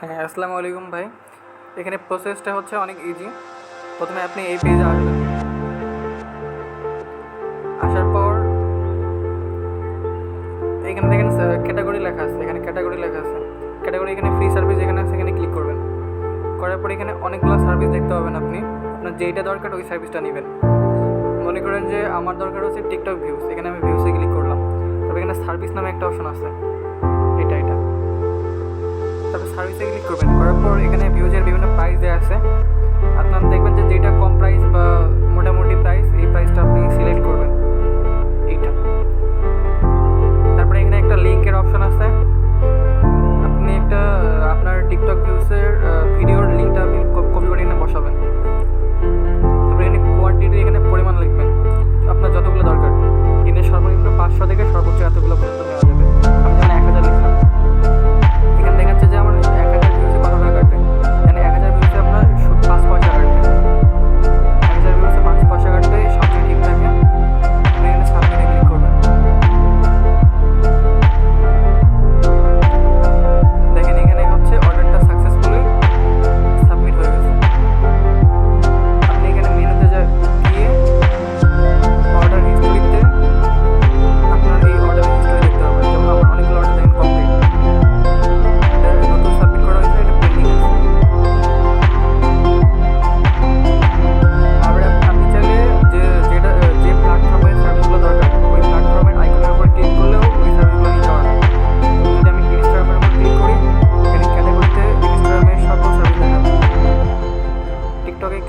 হ্যাঁ আসসালামু আলাইকুম ভাই। এখানে প্রসেসটা হচ্ছে অনেক ইজি প্রথমে আপনি এই পেজে আসবেন। আসার পর এখানে দেখেন ক্যাটাগরি লেখা আছে। এখানে ক্যাটাগরি লেখা আছে। ক্যাটাগরি এখানে ফ্রি সার্ভিস এখানে আছে, এখানে ক্লিক করবেন। করার পর এখানে অনেকগুলো সার্ভিস দেখতে পাবেন আপনি। আপনার যেইটা দরকার ওই সার্ভিসটা নেবেন। মনে করেন যে আমার দরকার হচ্ছে টিকটক ভিউজ এখানে আমি ভিউসে ক্লিক করলাম। তবে এখানে সার্ভিস নামে একটা অপশন আছে। এটা এটা।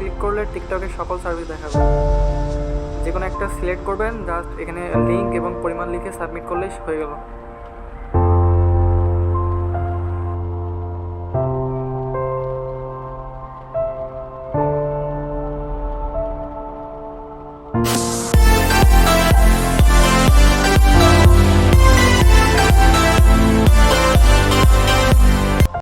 ক্লিক করলে টিকটকের সকল সার্ভিস দেখাবে। যে কোনো একটা সিলেক্ট করবেন জাস্ট এখানে লিঙ্ক এবং পরিমাণ লিখে সাবমিট করলেই হয়ে গেল।